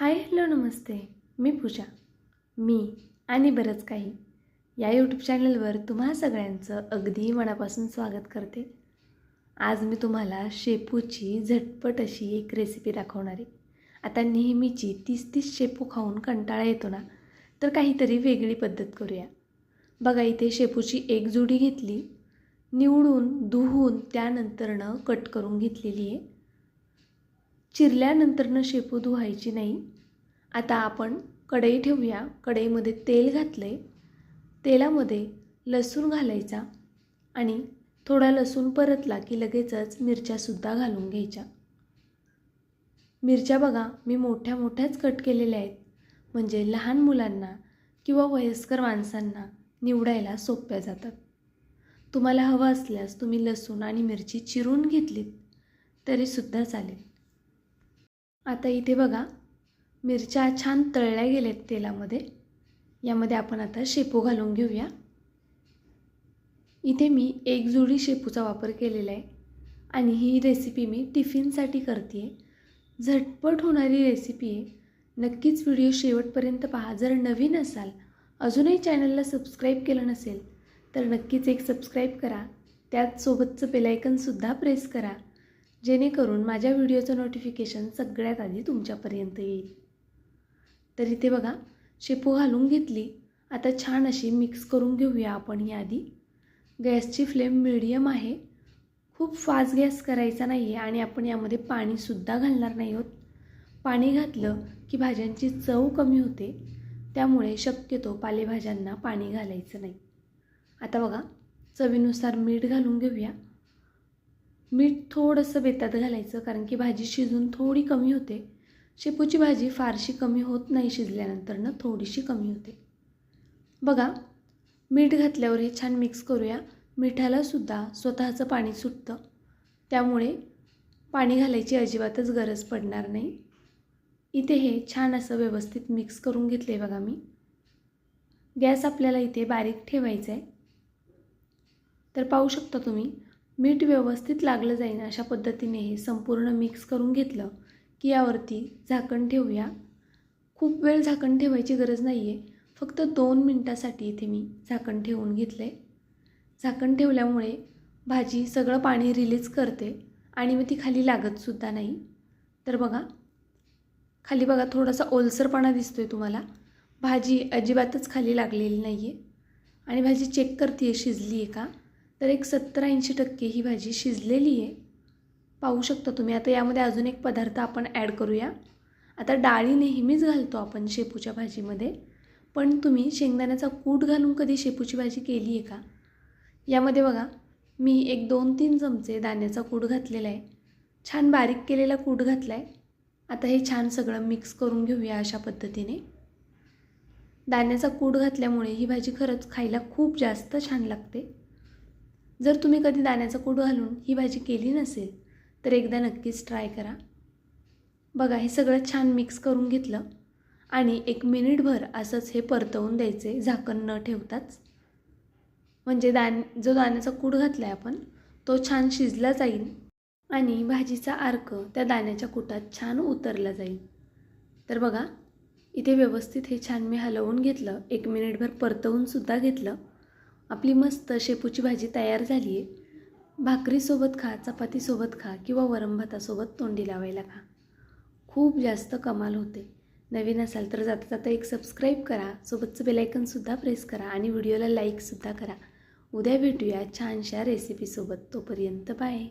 Hi hello नमस्ते. मी पूजा. मी आणि बरंच काही. या यूट्यूब चॅनलवर तुम्हा सगळ्यांचं अगदी मनापासून स्वागत करते. आज मी तुम्हाला शेपूची झटपट अशी एक रेसिपी दाखवणार आहे. आता नेहमीची तीस तीस शेपू खाऊन कंटाळा येतो ना? तर काहीतरी वेगळी पद्धत करूया. बघा इथे शेपूची एक जुडी घेतली. निवडून धुवून त्यानंतरनं कट करून घेतलेली आहे. चिरल्यानंतरनं शेपू धुवायची नाही. आता आपण कढई ठेवूया. कढईमध्ये तेल घातलं आहे तेलामध्ये लसूण घालायचा आणि थोडा लसूण परतला की लगेचच मिरच्यासुद्धा घालून घ्यायच्या. मिरच्या बघा मी मोठ्या मोठ्याच कट केलेल्या आहेत. म्हणजे लहान मुलांना किंवा वयस्कर माणसांना निवडायला सोप्या जातात. तुम्हाला हवं असल्यास तुम्ही लसूण आणि मिरची चिरून घेतलीत तरीसुद्धा चालेल. आता इथे बघा मिरच्या छान तळल्या गेल्यात तेलामध्ये. यामध्ये आपण आता शेपू घालून घेऊया. इथे मी एक जुडी शेपूचा वापर केलेला आहे आणि ही रेसिपी मी टिफिनसाठी करते आहे झटपट होणारी रेसिपी आहे. नक्कीच व्हिडिओ शेवटपर्यंत पहा. जर नवीन असाल अजूनही चॅनलला सबस्क्राईब केलं नसेल तर नक्कीच एक सबस्क्राईब करा. त्याचसोबतचं बेलायकनसुद्धा प्रेस करा. जेणेकरून माझ्या व्हिडिओचं नोटिफिकेशन सगळ्यात आधी तुमच्यापर्यंत येईल. तर इथे बघा शेपू घालून घेतली. आता छान अशी मिक्स करून घेऊया आपण ही आधी. गॅसची फ्लेम मिडियम आहे. खूप फास्ट गॅस करायचा नाही आहे आणि आपण यामध्ये पाणीसुद्धा घालणार नाही आहोत. पाणी घातलं की भाज्यांची चव कमी होते. त्यामुळे शक्यतो पालेभाज्यांना पाणी घालायचं नाही. आता बघा चवीनुसार मीठ घालून घेऊया. मीठ थोडंसं बेतात घालायचं कारण की भाजी शिजून थोडी कमी होते. शेपूची भाजी फारशी कमी होत नाही शिजल्यानंतरनं थोडीशी कमी होते. बघा मीठ घातल्यावर हे छान मिक्स करूया. मिठालासुद्धा स्वतःचं पाणी सुटतं. त्यामुळे पाणी घालायची अजिबातच गरज पडणार नाही. इथे हे छान असं व्यवस्थित मिक्स करून घेतले बघा मी. गॅस आपल्याला इथे बारीक ठेवायचा आहे तर पाहू शकता तुम्ही मीठ व्यवस्थित लागलं जाईल अशा पद्धतीने हे संपूर्ण मिक्स करून घेतलं की यावरती झाकण ठेवूया. खूप वेळ झाकण ठेवायची गरज नाही आहे फक्त दोन मिनटासाठी इथे मी झाकण ठेवून घेतलं आहे झाकण ठेवल्यामुळे भाजी सगळं पाणी रिलीज करते आणि मग ती खाली लागतसुद्धा नाही. तर बघा खाली बघा थोडासा ओलसरपणा दिसतो आहे तुम्हाला. भाजी अजिबातच खाली लागलेली नाही आहे आणि भाजी चेक करते आहे शिजली आहे का? तर एक सत्तर ऐंशी टक्के ही भाजी शिजलेली आहे. पाहू शकता तुम्ही. आता यामध्ये अजून एक पदार्थ आपण ॲड करूया. आता डाळी नेहमीच घालतो आपण शेपूच्या भाजीमध्ये. पण तुम्ही शेंगदाण्याचा कूट घालून कधी शेपूची भाजी केली आहे का? यामध्ये बघा मी एक दोन तीन चमचे दाण्याचा कूट घातलेला आहे. छान बारीक केलेला कूट घातला आहे आता हे छान सगळं मिक्स करून घेऊया अशा पद्धतीने. दाण्याचा कूट घातल्यामुळे ही भाजी खरंच खायला खूप जास्त छान लागते. जर तुम्ही कधी दाण्याचा कूट घालून ही भाजी केली नसेल तर एकदा नक्कीच ट्राय करा. बघा हे सगळं छान मिक्स करून घेतलं आणि एक मिनिटभर असंच हे परतवून द्यायचे झाकण न ठेवताच. म्हणजे दान जो दाण्याचा कूट घातला आहे आपण तो छान शिजला जाईल आणि भाजीचा अर्क त्या दाण्याच्या कुटात छान उतरला जाईल. तर बघा इथे व्यवस्थित हे छान मी हलवून घेतलं एक मिनिटभर परतवूनसुद्धा घेतलं. आपली मस्त शेपूची भाजी तयार झाली आहे. भाकरीसोबत खा चपातीसोबत खा किंवा वरम भातासोबत तोंडी लावायला खा. खूप जास्त कमाल होते. नवीन असाल तर जाता जाता एक सबस्क्राईब करा. सोबतचं बेलायकनसुद्धा प्रेस करा आणि व्हिडिओला लाईकसुद्धा करा. उद्या भेटूया छानशा रेसिपीसोबत तोपर्यंत बाय